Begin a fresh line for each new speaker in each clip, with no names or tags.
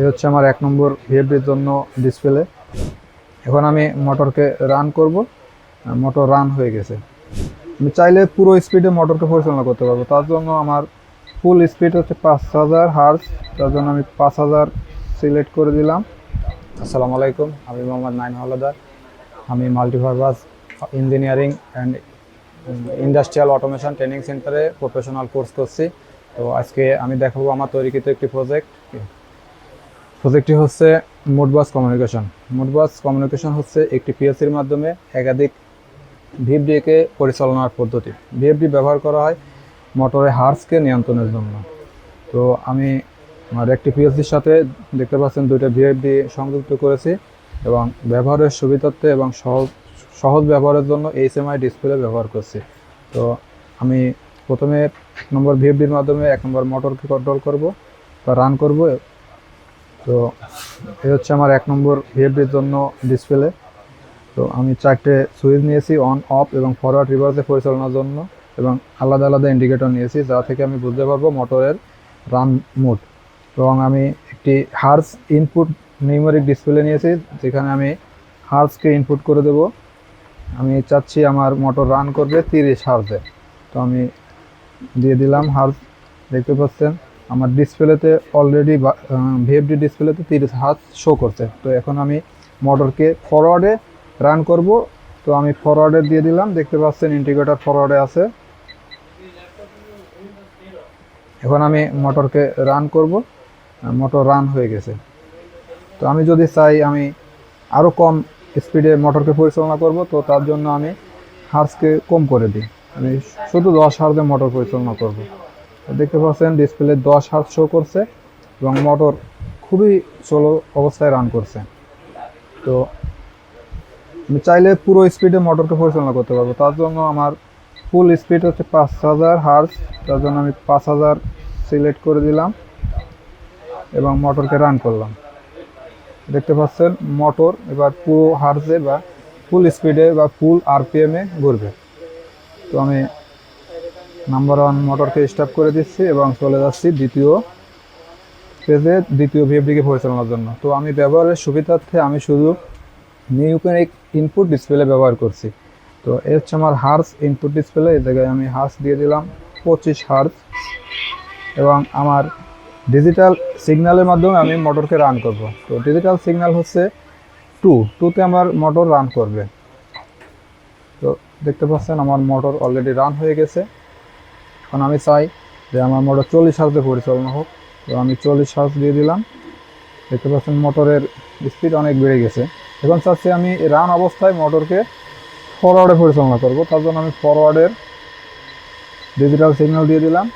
এই হচ্ছে আমার এক নম্বর ভিএফডির জন্য ডিসপ্লে এখন আমি মোটরকে রান করব। মোটর রান হয়ে গেছে। আমি চাইলে পুরো স্পিডে মোটরকে পরিচালনা করতে পারব। তার জন্য আমার ফুল স্পিড হচ্ছে পাঁচ হাজার হার্স তার জন্য আমি পাঁচ হাজার সিলেক্ট করে দিলাম। আসসালামু আলাইকুম, আমি মোহাম্মদ নাইন হলাদার আমি multipurpose engineering and industrial automation training সেন্টারে প্রফেশনাল কোর্স করছি। তো আজকে আমি দেখাবো আমার তৈরিকৃত একটি প্রজেক্ট প্রজেক্টটি হচ্ছে মোডবাস কমিউনিকেশন। মোডবাস কমিউনিকেশন হচ্ছে একটি পিএসসির মাধ্যমে একাধিক ভিএফডিকে পরিচালনার পদ্ধতি। ভিএফডি ব্যবহার করা হয় মোটরের হার্সকে নিয়ন্ত্রণের জন্য। তো আমি আমার একটি পিএসসির সাথে দেখতে পাচ্ছেন দুইটা ভিএফডি সংযুক্ত করেছি এবং ব্যবহারের সুবিধার্থে এবং সহজ সহজ ব্যবহারের জন্য এইচএমআই ডিসপ্লে ব্যবহার করছি। তো আমি প্রথমে নম্বর ভিএফডির মাধ্যমে এক নম্বর মোটরকে কন্ট্রোল করব বা রান করব তো এই হচ্ছে আমার এক নম্বর ভিএফডির জন্য ডিসপ্লে তো আমি চারটে সুইচ নিয়েছি অন অফ এবং ফরওয়ার্ড রিভার্সে পরিচালনার জন্য এবং আলাদা আলাদা ইন্ডিকেটর নিয়েছি যা থেকে আমি বুঝতে পারব মোটরের রান মুড এবং আমি একটি হার্স ইনপুট নিউমেরিক ডিসপ্লে নিয়েছি, যেখানে আমি হার্সকে ইনপুট করে দেব। আমি চাচ্ছি আমার মোটর রান করবে তিরিশ হার্সে তো আমি দিয়ে দিলাম হার্স দেখতে পাচ্ছেন? আমার ডিসপ্লেতে অলরেডি ভিএফডি ডিসপ্লেতে তিরিশ হার্স শো করছে। তো এখন আমি মোটরকে ফরওয়ার্ডে রান করব। তো আমি ফরওয়ার্ডে দিয়ে দিলাম। দেখতে পাচ্ছেন ইন্টিগ্রেটর ফরওয়ার্ডে আছে। এখন আমি মোটরকে রান করব। মোটর রান হয়ে গেছে। তো আমি যদি চাই আমি আরও কম স্পিডে মোটরকে পরিচালনা করব, তো তার জন্য আমি হার্সকে কম করে দিই। আমি শুধু দশ হার্সে মোটর পরিচালনা করব। দেখতে পাচ্ছেন ডিসপ্লে দশ হার্স শো করছে এবং মোটর খুবই স্লো অবস্থায় রান করছে। তো আমি চাইলে পুরো স্পিডে মোটরকে পরিচালনা করতে পারব। তার জন্য আমার ফুল স্পিড হচ্ছে পাঁচ হাজার হার্স তার জন্য আমি পাঁচ হাজার সিলেক্ট করে দিলাম এবং মোটরকে রান করলাম। দেখতে পাচ্ছেন মোটর এবার পুরো হার্সে বা ফুল স্পিডে বা ফুল আরপিএমে ঘুরবে। তো আমি নাম্বার ওয়ান মোটরকে স্টপ করে দিচ্ছি এবং চলে যাচ্ছি দ্বিতীয় পেজে দ্বিতীয় ভিএফডিকে পরিচালনার জন্য। তো আমি ব্যবহারের সুবিধার্থে আমি শুধু নিউমেরিক ইনপুট ডিসপ্লে ব্যবহার করছি। তো এই হচ্ছে আমার হার্স ইনপুট ডিসপ্লে এই জায়গায় আমি হার্স দিয়ে দিলাম পঁচিশ হার্স এবং আমার ডিজিটাল সিগন্যালের মাধ্যমে আমি মোটরকে রান করব। তো ডিজিটাল সিগন্যাল হচ্ছে টু টুতে আমার মোটর রান করবে। তো দেখতে পাচ্ছেন আমার মোটর অলরেডি রান হয়ে গেছে। এখন আমি চাই যে আমার মোটর চল্লিশ হার্সে পরিচালনা হোক। তো আমি চল্লিশ হার্স দিয়ে দিলাম। দেখতে পাচ্ছেন মোটরের স্পিড অনেক বেড়ে গেছে। এখন চাচ্ছি আমি রান অবস্থায় মোটরকে ফরওয়ার্ডে পরিচালনা করব। তার জন্য আমি ফরওয়ার্ডের ডিজিটাল সিগন্যাল দিয়ে দিলাম।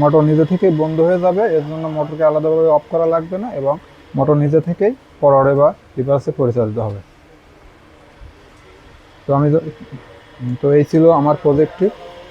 মোটর নিজে থেকেই বন্ধ হয়ে যাবে। এর জন্য মোটরকে আলাদাভাবে অফ করা লাগবে না এবং মোটর নিজে থেকেই ফরওয়ার্ডে বা রিভার্সে পরিচালিত হবে। তো আমি তো এই ছিল আমার প্রজেক্টটি